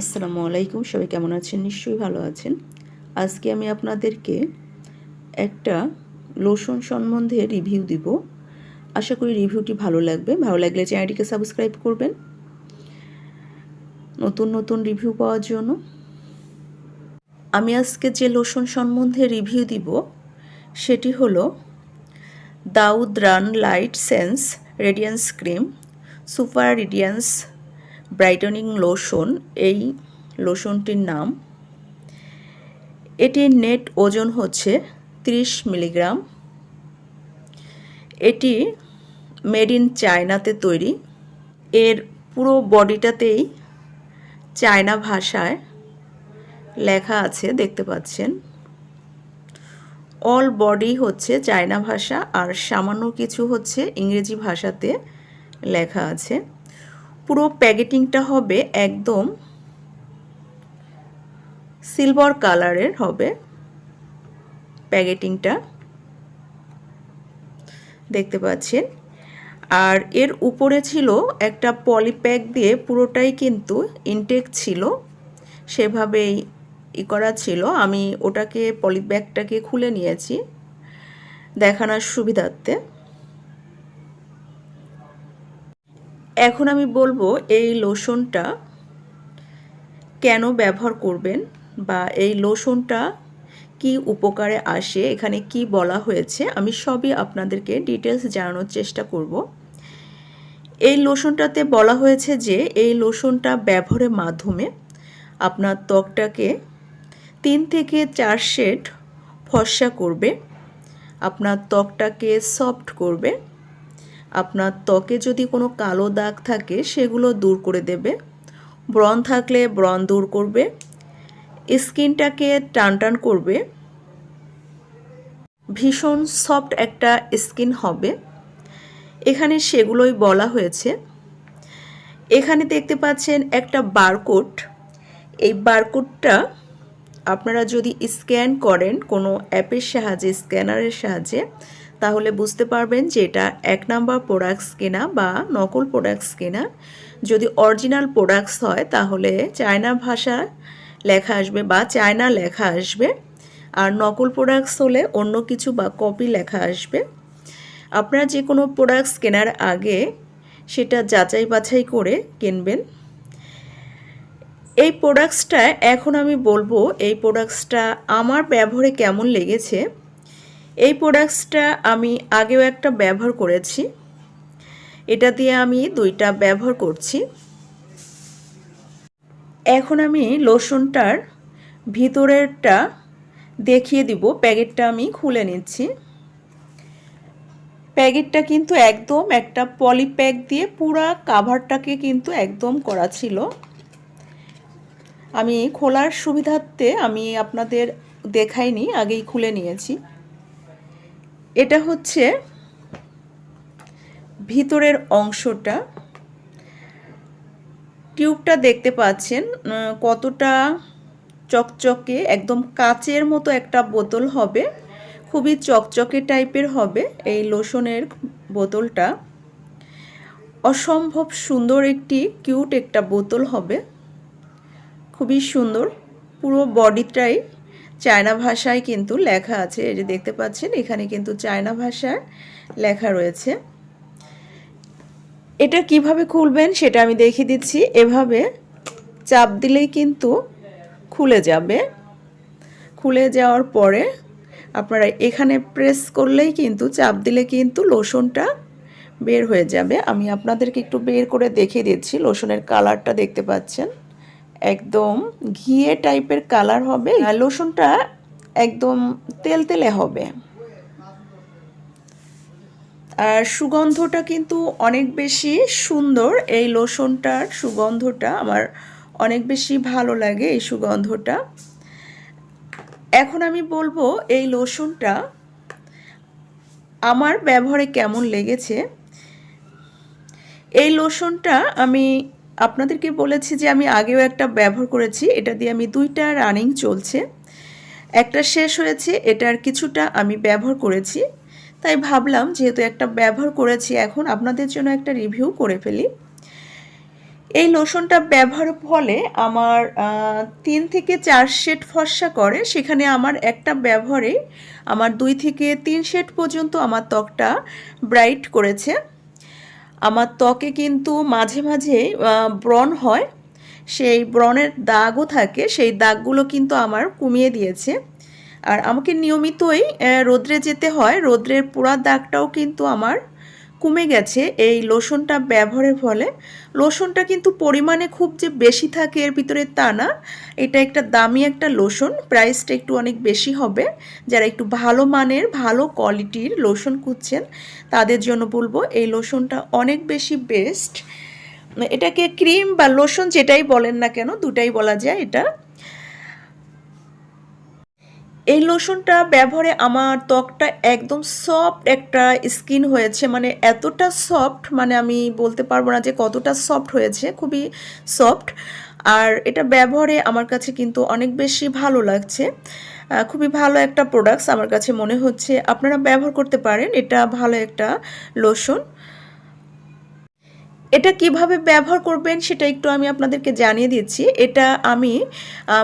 আসসালামু আলাইকুম, সবাই কেমন আছেন? নিশ্চয়ই ভালো আছেন। আজকে আমি আপনাদেরকে একটা লোশন সম্বন্ধে রিভিউ দিব। আশা করি রিভিউটি ভালো লাগবে। ভালো লাগলে চ্যানেলটিকে সাবস্ক্রাইব করবেন। নতুন নতুন রিভিউ পাওয়ার জন্য। আমি আজকে যে লোশন সম্বন্ধে রিভিউ দিব, সেটি হলো দাউদ run light sense radiance cream, super radiance brightening lotion, এই লোশনটির নাম। এটির নেট ওজন হচ্ছে 30 মিলিগ্রাম। এটি মেড ইন চায়নাতে তৈরি। এর পুরো বডিটাতেই চায়না ভাষায় লেখা আছে, দেখতে পাচ্ছেন। অল বডি হচ্ছে চায়না ভাষা আর সামান্য কিছু হচ্ছে ইংরেজি ভাষাতে লেখা আছে। পুরো প্যাকেটিংটা হবে একদম সিলভার কালারের হবে প্যাকেটিংটা। দেখতে পাচ্ছেন। আর এর উপরে ছিল একটা পলিপ্যাক দিয়ে পুরোটাই কিন্তু ইনটেক ছিল। সেভাবেই ই করা ছিল। আমি ওটাকে পলিব্যাগটাকে খুলে নিয়েছি দেখানোর সুবিধার্থে। এখন আমি বলব এই লোশনটা কেন ব্যবহার করবেন বা এই লোশনটা কি উপকারে আসে, এখানে কি বলা হয়েছে, আমি সবই আপনাদেরকে ডিটেলস জানানোর চেষ্টা করব। এই লোশনটাতে বলা হয়েছে যে, এই লোশনটা ব্যবহারের মাধ্যমে আপনার ত্বকটাকে তিন থেকে চার শেড ফর্সা করবে, আপনার ত্বকটাকে সফট করবে আপনার ত্বকে যদি কোনো কালো দাগ থাকে, সেগুলো দূর করে দেবে। ব্রণ থাকলে ব্রণ দূর করবে। স্কিনটাকে টান টান করবে। ভীষণ সফট একটা স্কিন হবে। এখানে সেগুলোই বলা হয়েছে। এখানে দেখতে পাচ্ছেন একটা বারকোড। এই বারকোডটা আপনারা যদি স্ক্যান করেন কোনো অ্যাপের সাহায্যে, স্ক্যানারের সাহায্যে তাহলে বুঝতে পারবেন যে এটা এক নাম্বার প্রোডাক্টস কেনা বা নকল প্রোডাক্টস কেনা। যদি অরিজিনাল প্রোডাক্টস হয়, তাহলে চায়না ভাষা লেখা আসবে বা চায়না লেখা আসবে। আর নকল প্রোডাক্টস হলে অন্য কিছু বা কপি লেখা আসবে। আপনারা যে কোনো প্রোডাক্টস কেনার আগে সেটা যাচাই বাছাই করে কিনবেন। এই প্রোডাক্টসটা এখন আমি বলব, এই প্রোডাক্টসটা আমার ব্যবহারে কেমন লেগেছে এই প্রোডাক্টসটা আমি আগেও একটা ব্যবহার করেছি। এটা দিয়ে আমি দুইটা ব্যবহার করছি। এখন আমি লোশনটার ভিতরেরটা দেখিয়ে দিব। প্যাকেটটা আমি খুলে নিচ্ছি। প্যাকেটটা কিন্তু একদম একটা পলি প্যাক দিয়ে পুরা কাভারটাকে কিন্তু একদম করা ছিল। আমি খোলার সুবিধার্থে আমি আপনাদের দেখাইনি, আগেই খুলে নিয়েছি। এটা হচ্ছে ভিতরের অংশটা। টিউবটা দেখতে পাচ্ছেন কতটা চকচকে, একদম কাচের মতো একটা বোতল হবে, খুবই চকচকে টাইপের হবে এই লোশনের বোতলটা। অসম্ভব সুন্দর একটি কিউট একটা বোতল হবে, খুবই সুন্দর, পুরো বডিটাই চায়না ভাষায় কিন্তু লেখা আছে। এই যে দেখতে পাচ্ছেন, এখানে কিন্তু চায়না ভাষায় লেখা রয়েছে। এটা কীভাবে খুলবেন সেটা আমি দেখিয়ে দিচ্ছি। এভাবে চাপ দিলেই কিন্তু খুলে যাবে। খুলে যাওয়ার পরে আপনারা এখানে প্রেস করলেই কিন্তু, চাপ দিলে কিন্তু লোশনটা বের হয়ে যাবে। আমি আপনাদেরকে একটু বের করে দেখিয়ে দিচ্ছি, লোশনের কালারটা দেখতে পাচ্ছেন। একদম ঘিয়ে টাইপের কালার হবে। লোশনটা একদম তেলতেলে হবে। আর সুগন্ধটা কিন্তু অনেক বেশি সুন্দর। এই লোশনটার সুগন্ধটা আমার অনেক বেশি ভালো লাগে এই সুগন্ধটা। এখন আমি বলব এই লোশনটা আমার ব্যবহারে কেমন লেগেছে। এই লোশনটা আমি আপনাদেরকে বলেছি যে আমি আগেও একটা ব্যবহার করেছি, এটা দিয়ে আমি দুইটা রানিং চলছে। একটা শেষ হয়েছে, এটার কিছুটা আমি ব্যবহার করেছি। তাই ভাবলাম, যেহেতু একটা ব্যবহার করেছি, এখন আপনাদের জন্য একটা রিভিউ করে ফেলি। এই লোশনটা ব্যবহারের ফলে আমার তিন থেকে চার শেড ফর্সা করে। সেখানে আমার একটা ব্যবহারে আমার দুই থেকে তিন শেড পর্যন্ত আমার ত্বকটা ব্রাইট করেছে। আমার ত্বকে কিন্তু মাঝে মাঝে ব্রণ হয়। সেই ব্রণের দাগও থাকে, সেই দাগগুলো কিন্তু আমার কমিয়ে দিয়েছে। আর আমাকে নিয়মিতই রোদ্রে যেতে হয়। রোদ্রের পোড়া দাগটাও কিন্তু আমার কমে গেছে এই লোশনটা ব্যবহারের ফলে। লোশনটা কিন্তু পরিমাণে খুব যে বেশি থাকে এর ভিতরে তা না। এটা একটা দামি একটা লোশন, প্রাইসটা একটু অনেক বেশি হবে। যারা একটু ভালো মানের, ভালো কোয়ালিটির লোশন খুঁজছেন, তাদের জন্য বলব এই লোশনটা অনেক বেশি বেস্ট এটাকে ক্রিম বা লোশন যেটাই বলেন না কেন, দুটাই বলা যায় এটা। এই লোশনটা ব্যবহারে আমার ত্বকটা একদম সফট একটা স্কিন হয়েছে। মানে এতটা সফট মানে আমি বলতে পারব না যে কতটা সফট হয়েছে, খুবই সফট আর এটা ব্যবহারে আমার কাছে কিন্তু অনেক বেশি ভালো লাগছে। খুবই ভালো একটা প্রোডাক্টস আমার কাছে মনে হচ্ছে। আপনারা ব্যবহার করতে পারেন, এটা ভালো একটা লোশন এটা কীভাবে ব্যবহার করবেন সেটা একটু আমি আপনাদেরকে জানিয়ে দিচ্ছি। এটা আমি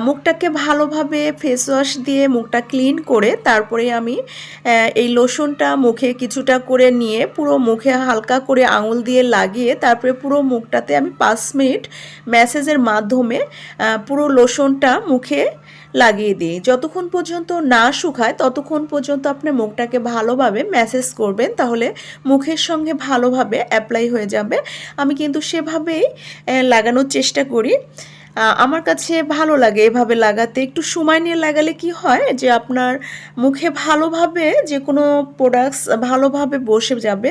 মুখটাকে ভালোভাবে ফেস ওয়াশ দিয়ে মুখটা ক্লিন করে তারপরে আমি এই লোশনটা মুখে কিছুটা করে নিয়ে পুরো মুখে হালকা করে আঙুল দিয়ে লাগিয়ে তারপরে পুরো মুখটাতে আমি পাঁচ মিনিট ম্যাসেজের মাধ্যমে পুরো লোশনটা মুখে লাগিয়ে দিই। যতক্ষণ পর্যন্ত না শুকায়, ততক্ষণ পর্যন্ত আপনি মুখটাকে ভালোভাবে ম্যাসেজ করবেন, তাহলে মুখের সঙ্গে ভালোভাবে অ্যাপ্লাই হয়ে যাবে। আমি কিন্তু সেভাবেই লাগানোর চেষ্টা করি। আমার কাছে ভালো লাগে এভাবে লাগাতে। একটু সময় নিয়ে লাগালে কি হয় যে, আপনার মুখে ভালোভাবে যে কোনো প্রোডাক্টস ভালোভাবে বসে যাবে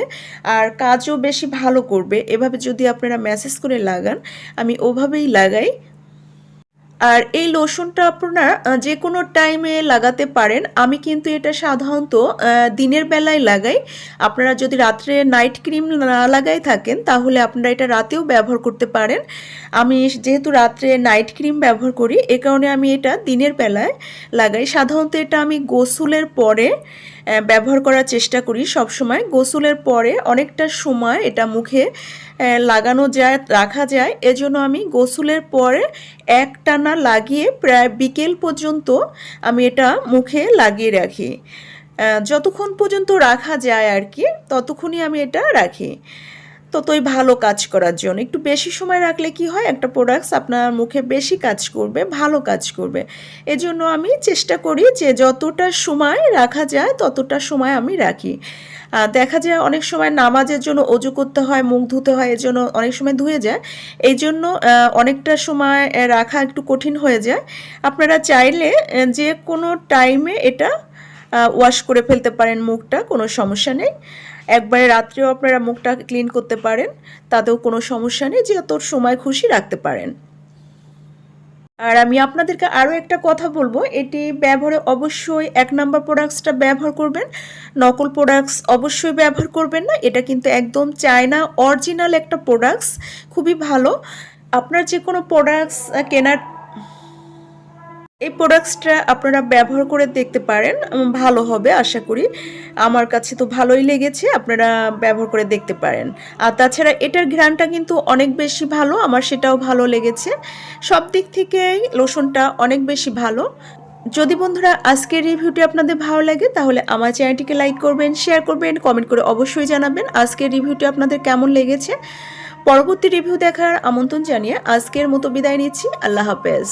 আর কাজও বেশি ভালো করবে। এভাবে যদি আপনারা মেসেজ করে লাগান, আমি ওভাবেই লাগাই। আর এই লোশনটা আপনারা যে কোনো টাইমে লাগাতে পারেন। আমি কিন্তু এটা সাধারণত দিনের বেলায় লাগাই। আপনারা যদি রাত্রে নাইট ক্রিম না লাগাই থাকেন, তাহলে আপনারা এটা রাতেও ব্যবহার করতে পারেন। আমি যেহেতু রাত্রে নাইট ক্রিম ব্যবহার করি, এ কারণে আমি এটা দিনের বেলায় লাগাই। সাধারণত এটা আমি গোসলের পরে ব্যবহার করার চেষ্টা করি সব সময় গোসলের পরে অনেকটা সময় এটা মুখে লাগানো যায়, রাখা যায়। এজন্য আমি গোসলের পরে এক টানা লাগিয়ে প্রায় বিকেল পর্যন্ত আমি এটা মুখে লাগিয়ে রাখি। যতক্ষণ পর্যন্ত রাখা যায় আর কি ততক্ষণই আমি এটা রাখি। ততই ভালো কাজ করার জন্য। একটু বেশি সময় রাখলে কি হয়, একটা প্রোডাক্টস আপনার মুখে বেশি কাজ করবে, ভালো কাজ করবে। এজন্য আমি চেষ্টা করি যে যতটা সময় রাখা যায়, ততটা সময় আমি রাখি। দেখা যায় অনেক সময় নামাজের জন্য অজু করতে হয়, মুখ ধুতে হয়, এর জন্য অনেক সময় ধুয়ে যায়। এই জন্য অনেকটা সময় রাখা একটু কঠিন হয়ে যায়। আপনারা চাইলে যে কোনো টাইমে এটা ওয়াশ করে ফেলতে পারেন মুখটা, কোনো সমস্যা নেই। একবারে রাত্রেও আপনারা মুখটা ক্লিন করতে পারেন, তাতেও কোনো সমস্যা নেই যে যত সময় খুশি রাখতে পারেন। আর আমি আপনাদেরকে আরও একটা কথা বলব। এটি ব্যবহারে অবশ্যই এক নম্বর প্রোডাক্টসটা ব্যবহার করবেন। নকল প্রোডাক্টস অবশ্যই ব্যবহার করবেন না। এটা কিন্তু একদম চায়না অরিজিনাল একটা প্রোডাক্টস খুবই ভালো। আপনার যে কোনো প্রোডাক্টস কেনার এই প্রোডাক্টসটা আপনারা ব্যবহার করে দেখতে পারেন ভালো হবে, আশা করি। আমার কাছে তো ভালোই লেগেছে, আপনারা ব্যবহার করে দেখতে পারেন। আর তাছাড়া এটার ঘ্রাণটা কিন্তু অনেক বেশি ভালো, আমার সেটাও ভালো লেগেছে। সব দিক থেকেই লোশনটা অনেক বেশি ভালো। যদি বন্ধুরা আজকের রিভিউটি আপনাদের ভালো লাগে, তাহলে আমার চ্যানেলটিকে লাইক করবেন শেয়ার করবেন কমেন্ট করে অবশ্যই জানাবেন আজকের রিভিউটি আপনাদের কেমন লেগেছে। পরবর্তী রিভিউ দেখার আমন্ত্রণ জানিয়ে আজকের মতো বিদায় নিচ্ছি, আল্লাহ হাফেজ।